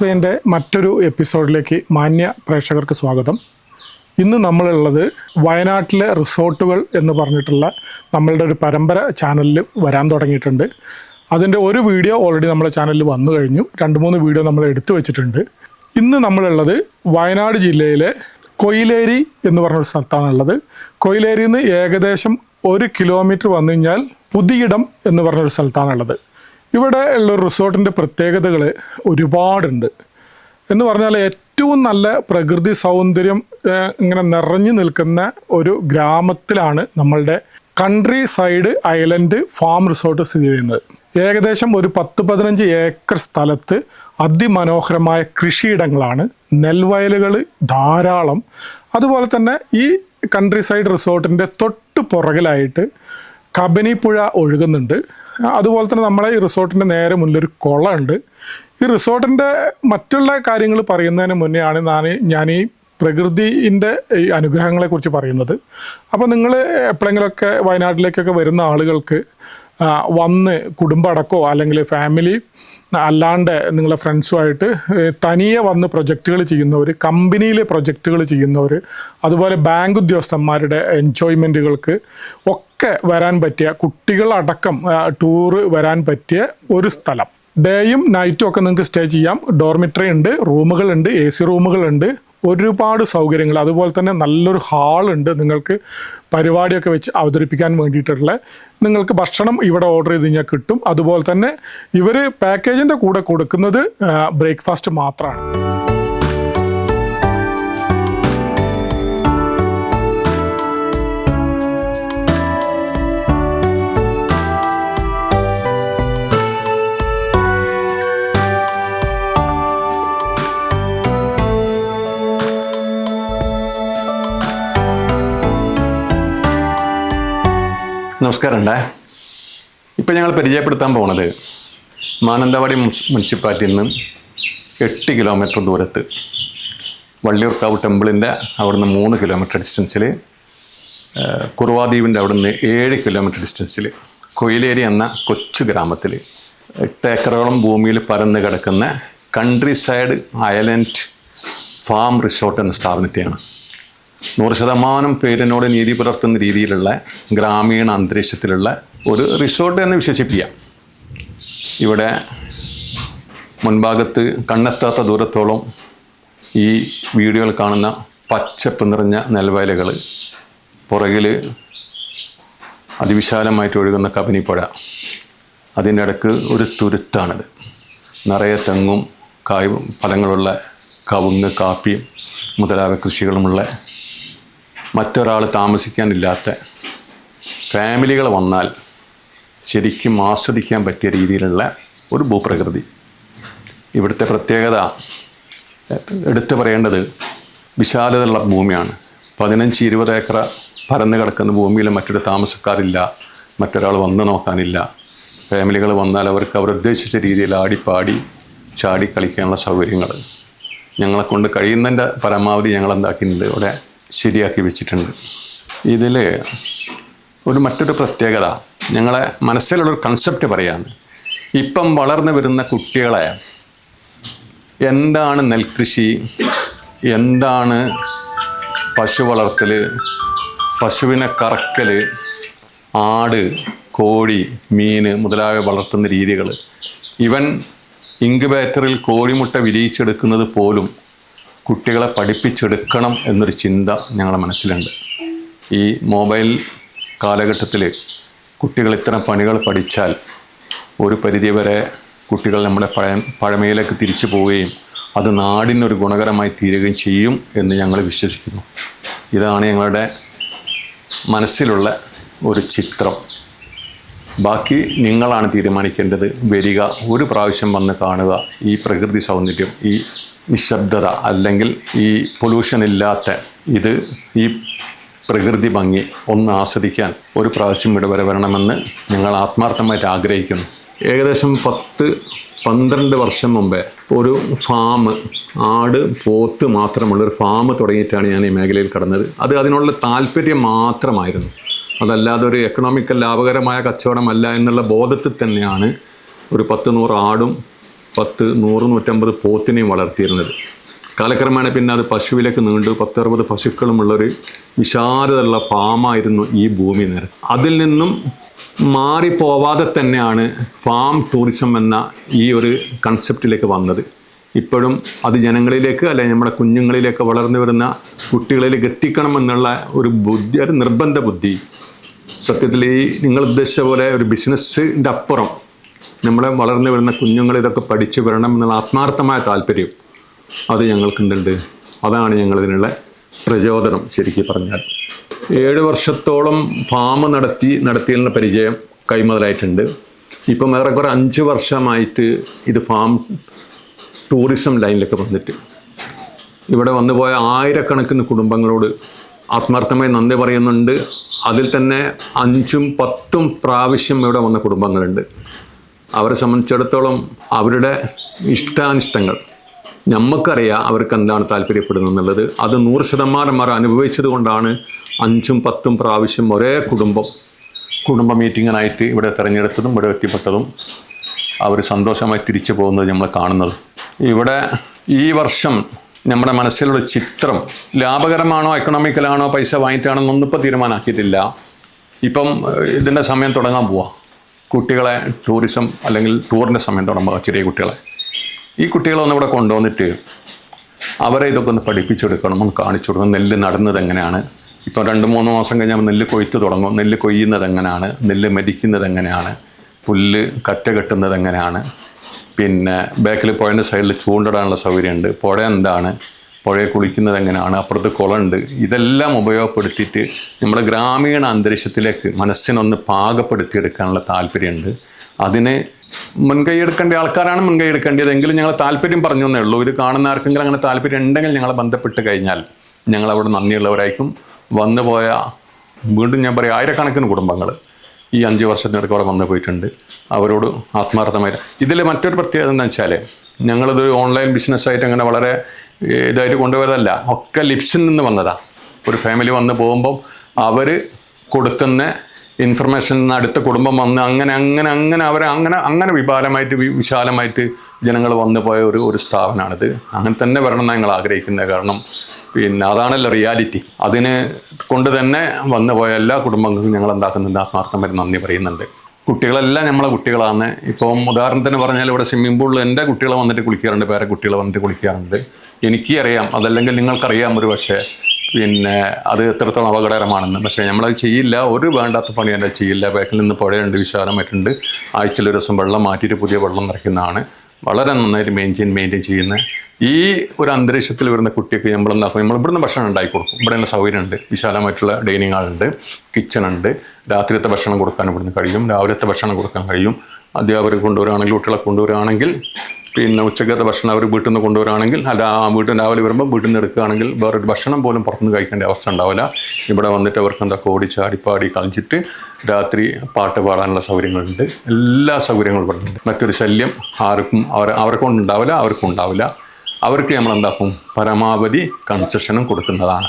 കാറ്റ്വേന്റെ മറ്റൊരു എപ്പിസോഡിലേക്ക് മാന്യ പ്രേക്ഷകർക്ക് സ്വാഗതം. ഇന്ന് നമ്മളുള്ളത് വയനാട്ടിലെ റിസോർട്ടുകൾ എന്ന് പറഞ്ഞിട്ടുള്ള നമ്മളുടെ ഒരു പരമ്പര ചാനലിൽ വരാൻ തുടങ്ങിയിട്ടുണ്ട്. അതിന്റെ ഒരു വീഡിയോ ഓൾറെഡി നമ്മുടെ ചാനലിൽ വന്നു കഴിഞ്ഞു. രണ്ട് മൂന്ന് വീഡിയോ നമ്മൾ എടുത്തു വെച്ചിട്ടുണ്ട്. ഇന്ന് നമ്മളുള്ളത് വയനാട് ജില്ലയിലെ കൊയിലേരി എന്ന് പറഞ്ഞൊരു സ്ഥലത്താണുള്ളത്. കൊയിലേരിയിൽ നിന്ന് ഏകദേശം ഒരു കിലോമീറ്റർ വന്നു കഴിഞ്ഞാൽ പുതിയിടം എന്ന് പറഞ്ഞൊരു സ്ഥലത്താണുള്ളത്. ഇവിടെ ഉള്ള റിസോർട്ടിന്റെ പ്രത്യേകതകൾ ഒരുപാടുണ്ട്. എന്ന് പറഞ്ഞാൽ ഏറ്റവും നല്ല പ്രകൃതി സൗന്ദര്യം ഇങ്ങനെ നിറഞ്ഞു നിൽക്കുന്ന ഒരു ഗ്രാമത്തിലാണ് നമ്മളുടെ country side island farm resort സ്ഥിതി ചെയ്യുന്നത്. ഏകദേശം ഒരു പത്ത് പതിനഞ്ച് ഏക്കർ സ്ഥലത്ത് അതിമനോഹരമായ കൃഷിയിടങ്ങളാണ്. നെൽവയലുകൾ ധാരാളം. അതുപോലെ തന്നെ ഈ കൺട്രി സൈഡ് റിസോർട്ടിന്റെ തൊട്ട് പുറകിലായിട്ട് കബനി പുഴ ഒഴുകുന്നുണ്ട്. അതുപോലെ തന്നെ നമ്മളെ ഈ റിസോർട്ടിന്റെ നേരെ മുന്നിലൊരു കുളമുണ്ട്. ഈ റിസോർട്ടിന്റെ മറ്റുള്ള കാര്യങ്ങൾ പറയുന്നതിന് മുന്നെയാണ് ഞാൻ ഞാൻ ഈ പ്രകൃതിന്റെ ഈ അനുഗ്രഹങ്ങളെക്കുറിച്ച് പറയുന്നത്. അപ്പോൾ നിങ്ങൾ എപ്പോഴെങ്കിലുമൊക്കെ വയനാട്ടിലേക്കൊക്കെ വരുന്ന ആളുകൾക്ക് വന്ന് കുടുംബടക്കോ അല്ലെങ്കിൽ ഫാമിലി അല്ലാണ്ട് നിങ്ങളെ ഫ്രണ്ട്സുമായിട്ട് തനിയെ വന്ന് പ്രൊജക്റ്റുകൾ ചെയ്യുന്നവർ കമ്പനിയിലെ പ്രൊജക്റ്റുകൾ ചെയ്യുന്നവർ അതുപോലെ ബാങ്ക് ഉദ്യോഗസ്ഥന്മാരുടെ എൻജോയ്മെന്റുകൾക്ക് ഒക്കെ വരാൻ പറ്റിയ കുട്ടികളടക്കം ടൂറ് വരാൻ പറ്റിയ ഒരു സ്ഥലം. ഡേയും നൈറ്റും ഒക്കെ നിങ്ങൾക്ക് സ്റ്റേ ചെയ്യാം. ഡോർമിറ്ററി ഉണ്ട് റൂമുകളുണ്ട് എ സി റൂമുകളുണ്ട്. ഒരുപാട് സൗകര്യങ്ങൾ. അതുപോലെ തന്നെ നല്ലൊരു ഹാളുണ്ട് നിങ്ങൾക്ക് പരിപാടിയൊക്കെ വെച്ച് അവതരിപ്പിക്കാൻ വേണ്ടിയിട്ടുള്ള. നിങ്ങൾക്ക് ഭക്ഷണം ഇവിടെ ഓർഡർ ചെയ്ത് കഴിഞ്ഞാൽ കിട്ടും. അതുപോലെ തന്നെ ഇവർ പാക്കേജിന്റെ കൂടെ കൊടുക്കുന്നത് ബ്രേക്ക്ഫാസ്റ്റ് മാത്രമാണ് നമസ്കാരമുണ്ടേ. ഇപ്പം ഞങ്ങൾ പരിചയപ്പെടുത്താൻ പോണത് മാനന്തവാടി മുനിസിപ്പാലിറ്റിയിൽ നിന്ന് എട്ട് കിലോമീറ്റർ ദൂരത്ത് വള്ളിയൂർക്കാവ് ടെമ്പിളിന്റെ അവിടുന്ന് മൂന്ന് കിലോമീറ്റർ ഡിസ്റ്റൻസിൽ കുറുവാദ്വീപിന്റെ അവിടുന്ന് ഏഴ് കിലോമീറ്റർ ഡിസ്റ്റൻസിൽ കൊയിലേരി എന്ന കൊച്ചു ഗ്രാമത്തിൽ എട്ട് ഏക്കറോളം ഭൂമിയിൽ പരന്ന് കിടക്കുന്ന country side island farm resort എന്ന സ്ഥാപനത്തെയാണ് നൂറ് ശതമാനം പേരിനോട് നീതി പുലർത്തുന്ന രീതിയിലുള്ള ഗ്രാമീണ അന്തരീക്ഷത്തിലുള്ള ഒരു റിസോർട്ട് എന്ന് വിശേഷിപ്പിക്കാം. ഇവിടെ മുൻഭാഗത്ത് കണ്ണെത്താത്ത ദൂരത്തോളം ഈ വീഡിയോയിൽ കാണുന്ന പച്ചപ്പ് നിറഞ്ഞ നെൽവയലുകൾ പുറകിൽ അതിവിശാലമായിട്ട് ഒഴുകുന്ന കബനിപ്പുഴ അതിന്റെ ഇടയ്ക്ക് ഒരു തുരുത്താണിത്. നിറയെ തെങ്ങും കായ് ഫലങ്ങളുള്ള കവുങ്ങ് കാപ്പിയും മുതലായ കൃഷികളുമുള്ള മറ്റൊരാൾ താമസിക്കാനില്ലാത്ത ഫാമിലികൾ വന്നാൽ ശരിക്കും ആസ്വദിക്കാൻ പറ്റിയ രീതിയിലുള്ള ഒരു ഭൂപ്രകൃതി. ഇവിടുത്തെ പ്രത്യേകത എടുത്തു പറയേണ്ടത് വിശാലതയുള്ള ഭൂമിയാണ്. പതിനഞ്ച് ഇരുപത് ഏക്കർ പരന്നു കിടക്കുന്ന ഭൂമിയിൽ മറ്റൊരു താമസക്കാരില്ല മറ്റൊരാൾ വന്നു നോക്കാനില്ല. ഫാമിലികൾ വന്നാൽ അവർക്ക് അവർ ഉദ്ദേശിച്ച രീതിയിൽ ആടിപ്പാടി ചാടി കളിക്കാനുള്ള സൗകര്യങ്ങൾ. ഞങ്ങളെ കൊണ്ട് കഴിയുന്നതിന്റെ പരമാവധി ഞങ്ങൾ എന്താക്കിയിട്ടുണ്ട്? ഇവിടെ ശരിയാക്കി വെച്ചിട്ടുണ്ട്. ഇതിൽ ഒരു മറ്റൊരു പ്രത്യേകത. ഞങ്ങളെ മനസ്സിലുള്ളൊരു കൺസെപ്റ്റ് പറയാണ് ഇപ്പം വളർന്നു വരുന്ന കുട്ടികളെ എന്താണ് നെൽകൃഷി? എന്താണ് പശു വളർത്തൽ പശുവിനെ കറക്കൽ ആട് കോഴി മീൻ മുതലായ വളർത്തുന്ന രീതികൾ ഇവൻ ഇൻക്യുബേറ്ററിൽ കോഴിമുട്ട വിരിയിച്ചെടുക്കുന്നത് പോലും കുട്ടികളെ പഠിപ്പിച്ചെടുക്കണം എന്നൊരു ചിന്ത ഞങ്ങളുടെ മനസ്സിലുണ്ട്. ഈ മൊബൈൽ കാലഘട്ടത്തിൽ കുട്ടികൾ ഇത്തരം പണികൾ പഠിച്ചാൽ ഒരു പരിധിവരെ കുട്ടികൾ നമ്മുടെ പഴയ പഴമയിലേക്ക് തിരിച്ചു പോവുകയും അത് നാടിനൊരു ഗുണകരമായി തീരുകയും ചെയ്യും എന്ന് ഞങ്ങൾ വിശ്വസിക്കുന്നു. ഇതാണ് ഞങ്ങളുടെ മനസ്സിലുള്ള ഒരു ചിത്രം. ബാക്കി നിങ്ങളാണ് തീരുമാനിക്കേണ്ടത്. വരിക ഒരു പ്രാവശ്യം വന്ന് കാണുക. ഈ പ്രകൃതി സൗന്ദര്യം ഈ നിശബ്ദത അല്ലെങ്കിൽ ഈ പൊല്യൂഷൻ ഇല്ലാത്ത ഇത് ഈ പ്രകൃതി ഭംഗി ഒന്ന് ആസ്വദിക്കാൻ ഒരു പ്രാവശ്യം ഇവിടെ വരെ വരണമെന്ന് ഞങ്ങൾ ആത്മാർത്ഥമായിട്ട് ആഗ്രഹിക്കുന്നു. ഏകദേശം പത്ത് പന്ത്രണ്ട് വർഷം മുമ്പേ ഒരു ഫാം ആട് പോത്ത് മാത്രമുള്ള ഒരു ഫാം തുടങ്ങിയിട്ടാണ് ഞാൻ ഈ മേഖലയിൽ കടന്നത്. അത് അതിനുള്ള താല്പര്യം മാത്രമായിരുന്നു. അതല്ലാതെ ഒരു എക്കണോമിക്കൽ ലാഭകരമായ കച്ചവടമല്ല എന്നുള്ള ബോധത്തിൽ തന്നെയാണ് ഒരു പത്ത് നൂറ് ആടും പത്ത് നൂറ് നൂറ്റമ്പത് പോത്തിനെയും വളർത്തിയിരുന്നത്. കാലക്രമേണ പിന്നെ അത് പശുവിലേക്ക് നീണ്ടു പത്തറുപത് പശുക്കളുമുള്ളൊരു വിശാലതയുള്ള ഫാമായിരുന്നു ഈ ഭൂമി നേരം അതിൽ നിന്നും മാറിപ്പോവാതെ തന്നെയാണ് ഫാം ടൂറിസം എന്ന ഈ ഒരു കൺസെപ്റ്റിലേക്ക് വന്നത്. ഇപ്പോഴും അത് ജനങ്ങളിലേക്ക് അല്ലെങ്കിൽ നമ്മുടെ കുഞ്ഞുങ്ങളിലേക്ക് വളർന്നു വരുന്ന കുട്ടികളിലേക്ക് എത്തിക്കണം എന്നുള്ള ഒരു ബുദ്ധി ഒരു നിർബന്ധ ബുദ്ധി. സത്യത്തിൽ ഈ നിങ്ങൾ ഉദ്ദേശിച്ച പോലെ ഒരു ബിസിനസ്സിന്റെ അപ്പുറം നമ്മളെ വളർന്നു വരുന്ന കുഞ്ഞുങ്ങൾ ഇതൊക്കെ പഠിച്ചു വരണം എന്നുള്ള ആത്മാർത്ഥമായ താല്പര്യം അത് ഞങ്ങൾക്കുണ്ടുണ്ട്. അതാണ് ഞങ്ങളിതിനുള്ള പ്രചോദനം ശരിക്കും പറഞ്ഞാൽ. ഏഴ് വർഷത്തോളം ഫാം നടത്തി നടത്തിയുള്ള പരിചയം കൈമുതലായിട്ടുണ്ട്. ഇപ്പം ഏറെക്കുറെ അഞ്ച് വർഷമായിട്ട് ഇത് ഫാം ടൂറിസം ലൈനിലൊക്കെ വന്നിട്ട്. ഇവിടെ വന്നു പോയ ആയിരക്കണക്കിന് കുടുംബങ്ങളോട് ആത്മാർത്ഥമായി നന്ദി പറയുന്നുണ്ട്. അതിൽ തന്നെ അഞ്ചും പത്തും പ്രാവശ്യം ഇവിടെ വന്ന കുടുംബങ്ങളുണ്ട്. അവരെ സംബന്ധിച്ചിടത്തോളം അവരുടെ ഇഷ്ടാനിഷ്ടങ്ങൾ നമുക്കറിയാം അവർക്ക് എന്താണ് താല്പര്യപ്പെടുന്നത് എന്നുള്ളത്. അത് നൂറ് ശതമാനം അവർ അനുഭവിച്ചത് കൊണ്ടാണ് അഞ്ചും പത്തും പ്രാവശ്യം ഒരേ കുടുംബം കുടുംബ മീറ്റിങ്ങിനായിട്ട് ഇവിടെ തിരഞ്ഞെടുത്തതും ഇവിടെ എത്തിപ്പെട്ടതും അവർ സന്തോഷമായി തിരിച്ചു പോകുന്നത് നമ്മൾ കാണുന്നത്. ഇവിടെ ഈ വർഷം നമ്മുടെ മനസ്സിലുള്ള ചിത്രം ലാഭകരമാണോ എക്കണോമിക്കലാണോ പൈസ വാങ്ങിയിട്ടാണോ എന്നൊന്നും ഇപ്പോൾ തീരുമാനമാക്കിയിട്ടില്ല ഇപ്പം ഇതിന്റെ സമയം തുടങ്ങാൻ പോവാം. കുട്ടികളെ ടൂറിസം അല്ലെങ്കിൽ ടൂറിന്റെ സമയം തുടങ്ങുമ്പോൾ ചെറിയ കുട്ടികളെ. ഈ കുട്ടികളെ ഒന്ന് ഇവിടെ കൊണ്ടുവന്നിട്ട് അവരെ ഇതൊക്കെ ഒന്ന് പഠിപ്പിച്ചെടുക്കണം ഒന്ന് കാണിച്ചു കൊടുക്കണം നെല്ല് നടുന്നത് എങ്ങനെയാണ്? ഇപ്പോൾ രണ്ട് മൂന്ന് മാസം കഴിഞ്ഞാൽ നെല്ല് കൊയ്ത്ത് തുടങ്ങും. നെല്ല് കൊയ്യുന്നത് എങ്ങനെയാണ്? നെല്ല് മെതിക്കുന്നത് എങ്ങനെയാണ്? പുല്ല് കറ്റ കെട്ടുന്നത് എങ്ങനെയാണ്? പിന്നെ ബാക്കിൽ പുഴന്റെ സൈഡിൽ ചൂണ്ടിടാനുള്ള സൗകര്യമുണ്ട്. പുഴ എന്താണ്? പുഴയെ കുളിക്കുന്നത് എങ്ങനെയാണ്? അപ്പുറത്ത് കുളമുണ്ട്. ഇതെല്ലാം ഉപയോഗപ്പെടുത്തിയിട്ട് നമ്മുടെ ഗ്രാമീണ അന്തരീക്ഷത്തിലേക്ക് മനസ്സിനൊന്ന് പാകപ്പെടുത്തിയെടുക്കാനുള്ള താല്പര്യമുണ്ട്. അതിന് മുൻകൈ എടുക്കേണ്ട ആൾക്കാരാണ് മുൻകൈ എടുക്കേണ്ടത് എങ്കിലും ഞങ്ങൾ താല്പര്യം പറഞ്ഞു എന്നേ ഉള്ളൂ. ഇത് കാണുന്ന ആർക്കെങ്കിലും അങ്ങനെ താല്പര്യം ഉണ്ടെങ്കിൽ ഞങ്ങളെ ബന്ധപ്പെട്ട് കഴിഞ്ഞാൽ ഞങ്ങൾ അവിടെ നന്ദിയുള്ളവരായിരിക്കും. വന്നു പോയ വീണ്ടും ഞാൻ പറയും ആയിരക്കണക്കിന് കുടുംബങ്ങൾ ഈ അഞ്ച് വർഷത്തിനിടയ്ക്ക് അവിടെ വന്നു പോയിട്ടുണ്ട്. അവരോട് ആത്മാർത്ഥമായി ഇതിൽ മറ്റൊരു പ്രത്യേകത എന്താ വെച്ചാൽ ഞങ്ങളിത് ഓൺലൈൻ ബിസിനസ്സായിട്ട് അങ്ങനെ വളരെ ഇതായിട്ട് കൊണ്ടുവരതല്ല ഒക്കെ ലിപ്സിൽ നിന്ന് വന്നതാ. ഒരു ഫാമിലി വന്ന് പോകുമ്പം അവർ കൊടുക്കുന്ന ഇൻഫർമേഷൻ അടുത്ത കുടുംബം വന്ന് അങ്ങനെ അങ്ങനെ അങ്ങനെ അവരെ അങ്ങനെ അങ്ങനെ വിപാലമായിട്ട് വിശാലമായിട്ട് ജനങ്ങൾ വന്നു പോയ ഒരു ഒരു സ്ഥാപനമാണിത്. അങ്ങനെ തന്നെ വരണം എന്നാണ് ഞങ്ങൾ ആഗ്രഹിക്കുന്നത്. കാരണം പിന്നെ അതാണല്ലോ റിയാലിറ്റി അതിന് കൊണ്ട് തന്നെ വന്നു പോയ എല്ലാ കുടുംബങ്ങൾക്കും ഞങ്ങൾ എന്താക്കുന്നുണ്ട്? ആത്മാർത്ഥമായി നന്ദി പറയുന്നുണ്ട്. കുട്ടികളെല്ലാം നമ്മളെ കുട്ടികളാണ്. ഇപ്പം ഉദാഹരണത്തിന് പറഞ്ഞാൽ ഇവിടെ സ്വിമ്മിംഗ് പൂളിൽ എന്റെ കുട്ടികൾ വന്നിട്ട് കുളിക്കാറുണ്ട് വേറെ കുട്ടികൾ വന്നിട്ട് കുളിക്കാറുണ്ട്. എനിക്ക് അറിയാം അതല്ലെങ്കിൽ നിങ്ങൾക്കറിയാം ഒരു പക്ഷേ പിന്നെ അത് എത്രത്തോളം അപകടകരമാണെന്ന്. പക്ഷേ നമ്മളത് ചെയ്യില്ല ഒരു വേണ്ടാത്ത പണി എന്റെ ചെയ്യില്ല. ബാക്കിൽ നിന്ന് പുഴയുണ്ട് വിശാലമായിട്ടുണ്ട് ആഴ്ചയിൽ ഒരു ദിവസം വെള്ളം മാറ്റിയിട്ട് പുതിയ വെള്ളം നിറയ്ക്കുന്നതാണ്. വളരെ നന്നായിട്ട് മെയിന്റെയിൻ മെയിന്റെയിൻ ചെയ്യുന്ന ഈ ഒരു അന്തരീക്ഷത്തിൽ വരുന്ന കുട്ടിക്ക് നമ്മൾ നമ്മൾ ഇവിടുന്ന് ഭക്ഷണം ഉണ്ടാക്കി കൊടുക്കും. ഇവിടെ നല്ല സൗകര്യമുണ്ട്. വിശാലമായിട്ടുള്ള ഡൈനിങ് ഹാളുണ്ട് കിച്ചൺ ഉണ്ട്. രാത്രിയത്തെ ഭക്ഷണം കൊടുക്കാൻ ഇവിടുന്ന് കഴിയും. രാവിലത്തെ ഭക്ഷണം കൊടുക്കാൻ കഴിയും. അധ്യാപകർ കൊണ്ടുവരികയാണെങ്കിൽ കുട്ടികളെ കൊണ്ടുവരികയാണെങ്കിൽ പിന്നെ ഉച്ചക്കത്തെ ഭക്ഷണം അവർ വീട്ടിൽ നിന്ന് കൊണ്ടുവരാണെങ്കിൽ അല്ല ആ വീട്ടിൽ രാവിലെ വരുമ്പോൾ വീട്ടിൽ നിന്ന് എടുക്കുകയാണെങ്കിൽ വേറൊരു ഭക്ഷണം പോലും പുറത്തുനിന്ന് കഴിക്കേണ്ട അവസ്ഥ ഉണ്ടാവില്ല. ഇവിടെ വന്നിട്ട് അവർക്ക് എന്താ ഓടി ചാടി പാടി കളിച്ചിട്ട് രാത്രി പാട്ട് പാടാനുള്ള സൗകര്യങ്ങളുണ്ട്. എല്ലാ സൗകര്യങ്ങളും ഇവിടെ ഉണ്ട്. മറ്റൊരു ശല്യം ആർക്കും അവർ അവർക്കൊണ്ടുണ്ടാവില്ല അവർക്കും ഉണ്ടാവില്ല. അവർക്ക് നമ്മൾ എന്താക്കും? പരമാവധി കൺസെഷനും കൊടുക്കുന്നതാണ്.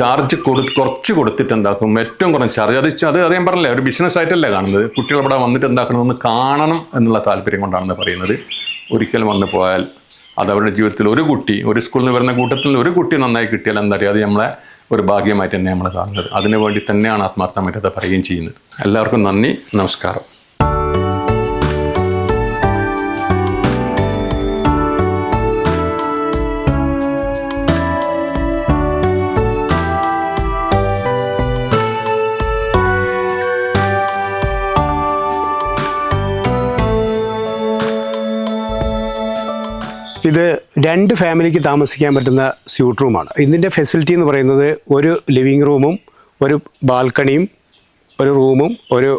ചാർജ് കൊടു കുറച്ച് കൊടുത്തിട്ട് എന്താക്കും? ഏറ്റവും കുറഞ്ഞ ചാർജ്. അത് അത് അത് ഞാൻ പറഞ്ഞില്ലേ ഒരു ബിസിനസ് ആയിട്ടല്ലേ കാണുന്നത്? കുട്ടികൾ ഇവിടെ വന്നിട്ട് എന്താക്കണമെന്ന് കാണണം എന്നുള്ള താല്പര്യം കൊണ്ടാണെന്ന് പറയുന്നത്. ഒരിക്കൽ വന്നു പോയാൽ അത് അവരുടെ ജീവിതത്തിൽ ഒരു കുട്ടി ഒരു സ്കൂളിൽ നിന്ന് വരുന്ന കൂട്ടത്തിൽ ഒരു കുട്ടി നന്നായി കിട്ടിയാൽ എന്താ അത് നമ്മളെ ഒരു ഭാഗ്യമായിട്ട് തന്നെ നമ്മൾ കാണുന്നത്. അതിനു വേണ്ടി തന്നെയാണ് ആത്മാർത്ഥമായിട്ട് പറയുകയും ചെയ്യുന്നത്. എല്ലാവർക്കും നന്ദി നമസ്കാരം. ഇത് രണ്ട് ഫാമിലിക്ക് താമസിക്കാൻ പറ്റുന്ന സ്യൂട്ട് റൂമാണ്. ഇതിന്റെ ഫെസിലിറ്റി എന്ന് പറയുന്നത് ഒരു ലിവിങ് റൂമും ഒരു ബാൽക്കണിയും ഒരു റൂമും ഒരു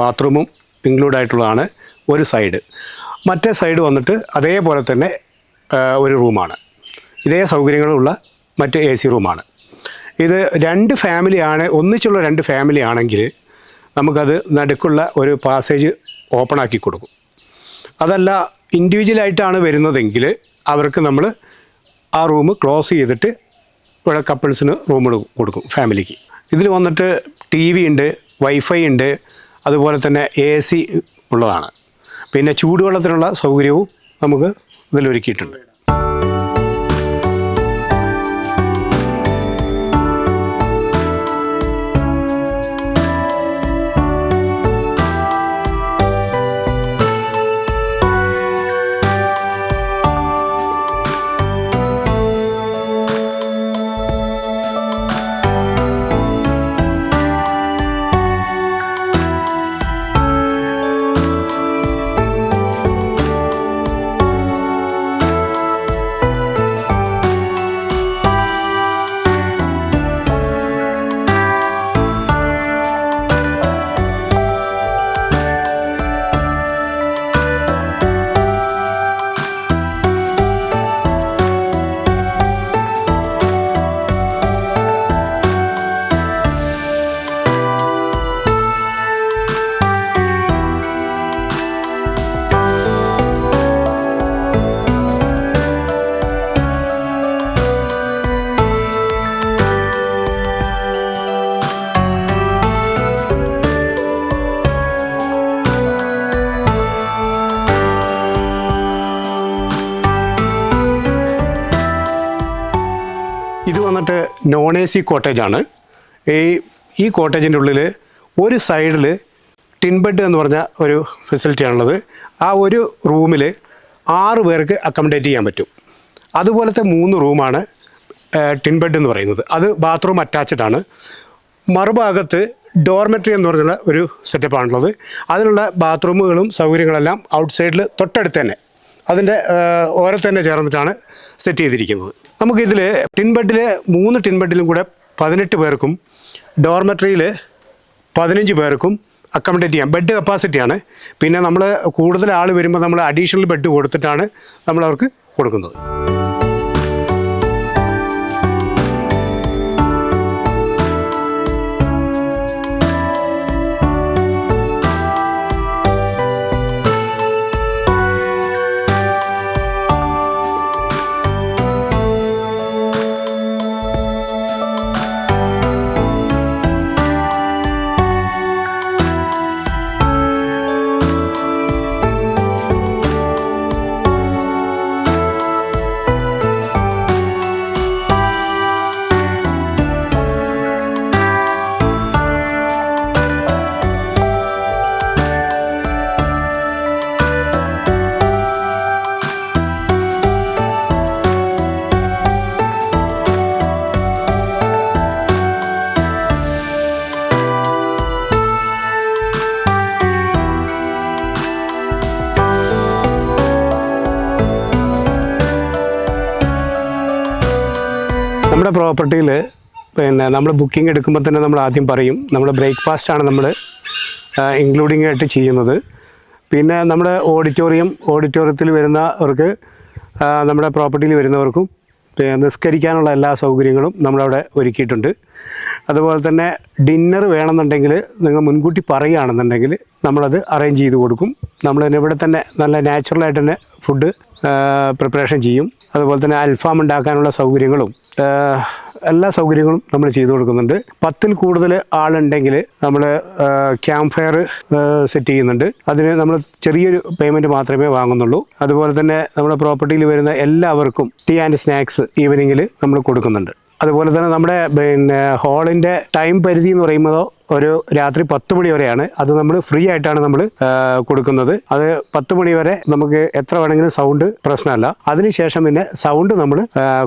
ബാത്റൂമും ഇൻക്ലൂഡ് ആയിട്ടുള്ളതാണ് ഒരു സൈഡ്. മറ്റേ സൈഡ് വന്നിട്ട് അതേപോലെ തന്നെ ഒരു റൂമാണ്. ഇതേ സൗകര്യങ്ങളുള്ള മറ്റ് എ സി റൂമാണ്. ഇത് രണ്ട് ഫാമിലിയാണ് ഒന്നിച്ചുള്ള രണ്ട് ഫാമിലി ആണെങ്കിൽ നമുക്കത് നടുക്കുള്ള ഒരു പാസേജ് ഓപ്പൺ ആക്കി കൊടുക്കും. അതല്ല ഇൻഡിവിജ്വലായിട്ടാണ് വരുന്നതെങ്കിൽ അവർക്ക് നമ്മൾ ആ റൂം ക്ലോസ് ചെയ്തിട്ട് ഇവിടെ കപ്പിൾസിന് റൂം കൊടുക്കും ഫാമിലിക്ക് ഇതിൽ വന്നിട്ട് ടി വി ഉണ്ട് വൈഫൈ ഉണ്ട് അതുപോലെ തന്നെ എ സി ഉള്ളതാണ്. പിന്നെ ചൂടുവെള്ളത്തിനുള്ള സൗകര്യവും നമുക്ക് ഇതിൽ നോൺ എ സി കോട്ടേജാണ്. ഈ ഈ കോട്ടേജിന്റെ ഉള്ളിൽ ഒരു സൈഡിൽ ടിൻ ബെഡ് എന്ന് പറഞ്ഞ ഒരു ഫെസിലിറ്റിയാണുള്ളത്. ആ ഒരു റൂമിൽ ആറ് പേർക്ക് അക്കോമഡേറ്റ് ചെയ്യാൻ പറ്റും. അതുപോലത്തെ മൂന്ന് റൂമാണ് ടിൻ ബെഡ് എന്ന് പറയുന്നത്. അത് ബാത്റൂം അറ്റാച്ച്ഡ് ആണ്. മറുഭാഗത്ത് ഡോർമെട്രി എന്ന് പറഞ്ഞുള്ള ഒരു സെറ്റപ്പാണുള്ളത്. അതിനുള്ള ബാത്റൂമുകളും സൗകര്യങ്ങളെല്ലാം ഔട്ട് സൈഡിൽ തൊട്ടടുത്ത് തന്നെ. അതിന്റെ ഓരോ തന്നെ ചേർന്നിട്ടാണ് സെറ്റ് ചെയ്തിരിക്കുന്നത്. നമുക്കിതിൽ ടിൻബെഡിൽ മൂന്ന് ടിൻബെഡിലും കൂടെ പതിനെട്ട് പേർക്കും ഡോർമെട്രിയിൽ പതിനഞ്ച് പേർക്കും അക്കോമഡേറ്റ് ചെയ്യാം. ബെഡ് കപ്പാസിറ്റിയാണ് പിന്നെ നമ്മൾ കൂടുതൽ ആൾ വരുമ്പോൾ നമ്മൾ അഡീഷണൽ ബെഡ് കൊടുത്തിട്ടാണ് നമ്മൾ അവർക്ക് കൊടുക്കുന്നത്. പ്രോപ്പർട്ടിയിൽ പിന്നെ നമ്മൾ ബുക്കിംഗ് എടുക്കുമ്പോൾ തന്നെ നമ്മൾ ആദ്യം പറയും. നമ്മൾ ബ്രേക്ക്ഫാസ്റ്റാണ് നമ്മൾ ഇൻക്ലൂഡിംഗ് ആയിട്ട് ചെയ്യുന്നത്. പിന്നെ നമ്മുടെ ഓഡിറ്റോറിയം ഓഡിറ്റോറിയത്തിൽ വരുന്നവർക്ക് നമ്മുടെ പ്രോപ്പർട്ടിയിൽ വരുന്നവർക്കും നിസ്കരിക്കാനുള്ള എല്ലാ സൗകര്യങ്ങളും നമ്മളവിടെ ഒരുക്കിയിട്ടുണ്ട്. അതുപോലെ തന്നെ ഡിന്നർ വേണമെന്നുണ്ടെങ്കിൽ നിങ്ങൾ മുൻകൂട്ടി പറയുകയാണെന്നുണ്ടെങ്കിൽ നമ്മളത് അറേഞ്ച് ചെയ്ത് കൊടുക്കും. നമ്മൾ തന്നെ ഇവിടെ തന്നെ നല്ല നാച്ചുറലായിട്ട് തന്നെ ഫുഡ് പ്രിപ്പറേഷൻ ചെയ്യും. അതുപോലെ തന്നെ അൽഫാം ഉണ്ടാക്കാനുള്ള സൗകര്യങ്ങളും എല്ലാ സൗകര്യങ്ങളും നമ്മൾ ചെയ്തു കൊടുക്കുന്നുണ്ട്. പത്തിൽ കൂടുതൽ ആളുണ്ടെങ്കിൽ നമ്മൾ ക്യാമ്പ് ഫയർ സെറ്റ് ചെയ്യുന്നുണ്ട്. അതിന് നമ്മൾ ചെറിയൊരു പേയ്മെന്റ് മാത്രമേ വാങ്ങുന്നുള്ളൂ. അതുപോലെ തന്നെ നമ്മുടെ പ്രോപ്പർട്ടിയിൽ വരുന്ന എല്ലാവർക്കും ടീ ആൻഡ് സ്നാക്സ് ഈവനിങ്ങിൽ നമ്മൾ കൊടുക്കുന്നുണ്ട്. അതുപോലെ തന്നെ നമ്മുടെ പിന്നെ ഹാളിന്റെ ടൈം പരിധി എന്ന് പറയുമ്പോൾ ഒരു രാത്രി പത്ത് മണി വരെയാണ്. അത് നമ്മൾ ഫ്രീ ആയിട്ടാണ് നമ്മൾ കൊടുക്കുന്നത്. അത് പത്ത് മണി വരെ നമുക്ക് എത്ര വേണമെങ്കിലും സൗണ്ട് പ്രശ്നമല്ല. അതിനുശേഷം പിന്നെ സൗണ്ട് നമ്മൾ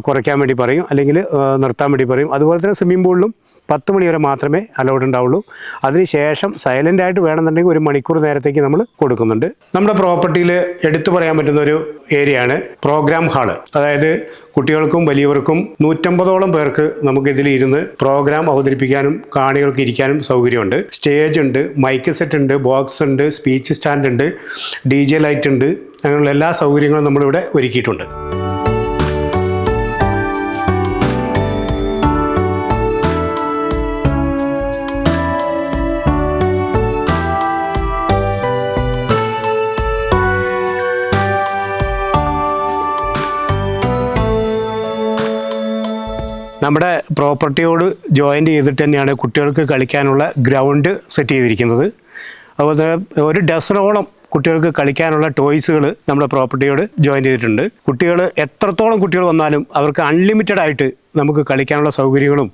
കുറയ്ക്കാൻ വേണ്ടി പറയും. അല്ലെങ്കിൽ നിർത്താൻ വേണ്ടി പറയും. അതുപോലെ തന്നെ സ്വിമ്മിംഗ് പൂളിലും പത്ത് മണി വരെ മാത്രമേ അലൗഡ് ഉണ്ടാവുള്ളൂ. അതിനുശേഷം സൈലന്റ് ആയിട്ട് വേണമെന്നുണ്ടെങ്കിൽ ഒരു മണിക്കൂർ നേരത്തേക്ക് നമ്മൾ കൊടുക്കുന്നുണ്ട്. നമ്മുടെ പ്രോപ്പർട്ടിയിൽ എടുത്തു പറയാൻ പറ്റുന്ന ഒരു ഏരിയയാണ് പ്രോഗ്രാം ഹാൾ അതായത് കുട്ടികൾക്കും വലിയവർക്കും നൂറ്റമ്പതോളം പേർക്ക് നമുക്ക് ഇതിൽ ഇരുന്ന് പ്രോഗ്രാം അവതരിപ്പിക്കാനും കാണികൾക്ക് ഇരിക്കാനും സൗകര്യമുണ്ട്. സ്റ്റേജ് ഉണ്ട് മൈക്ക് സെറ്റ് ഉണ്ട് ബോക്സ് ഉണ്ട് സ്പീച്ച് സ്റ്റാൻഡ് ഉണ്ട് ഡി ലൈറ്റ് ഉണ്ട്. അങ്ങനെയുള്ള എല്ലാ സൗകര്യങ്ങളും നമ്മളിവിടെ ഒരുക്കിയിട്ടുണ്ട്. നമ്മുടെ പ്രോപ്പർട്ടിയോട് ജോയിന്റ് ചെയ്തിട്ട് തന്നെയാണ് കുട്ടികൾക്ക് കളിക്കാനുള്ള ഗ്രൗണ്ട് സെറ്റ് ചെയ്തിരിക്കുന്നത്. അതുപോലെ തന്നെ ഒരു ഡസനോളം കുട്ടികൾക്ക് കളിക്കാനുള്ള ടോയ്സുകൾ നമ്മുടെ പ്രോപ്പർട്ടിയോട് ജോയിൻ ചെയ്തിട്ടുണ്ട്. കുട്ടികൾ എത്രത്തോളം കുട്ടികൾ വന്നാലും അവർക്ക് അൺലിമിറ്റഡ് ആയിട്ട് നമുക്ക് കളിക്കാനുള്ള സൗകര്യങ്ങളും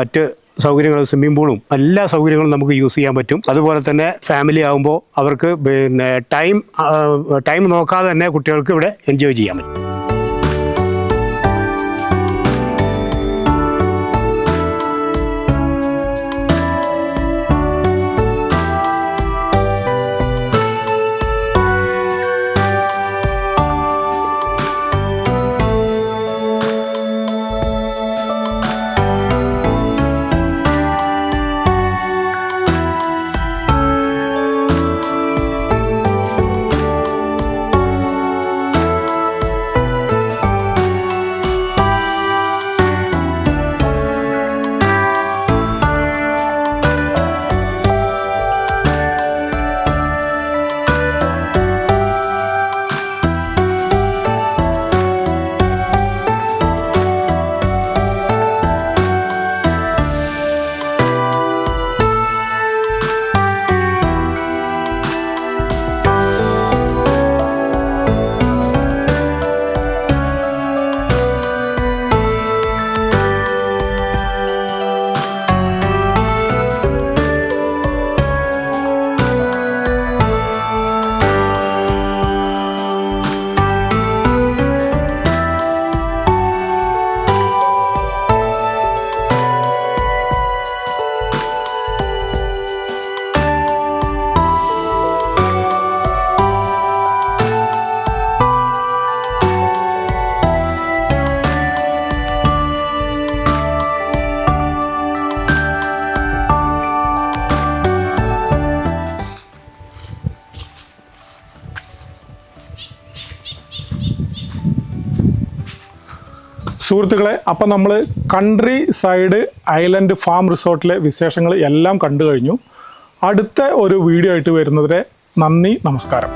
മറ്റ് സൗകര്യങ്ങളും സ്വിമ്മിംഗ് പൂളും എല്ലാ സൗകര്യങ്ങളും നമുക്ക് യൂസ് ചെയ്യാൻ പറ്റും. അതുപോലെ തന്നെ ഫാമിലി ആകുമ്പോൾ അവർക്ക് പിന്നെ ടൈം ടൈം നോക്കാതെ തന്നെ കുട്ടികൾക്ക് ഇവിടെ എൻജോയ് ചെയ്യാൻ പറ്റും. സുഹൃത്തുക്കളെ അപ്പം നമ്മൾ കൺട്രി സൈഡ് ഐലൻഡ് ഫാം റിസോർട്ടിലെ വിശേഷങ്ങൾ എല്ലാം കണ്ടു കഴിഞ്ഞു. അടുത്ത ഒരു വീഡിയോ ആയിട്ട് വരുന്നവരെ നന്ദി നമസ്കാരം.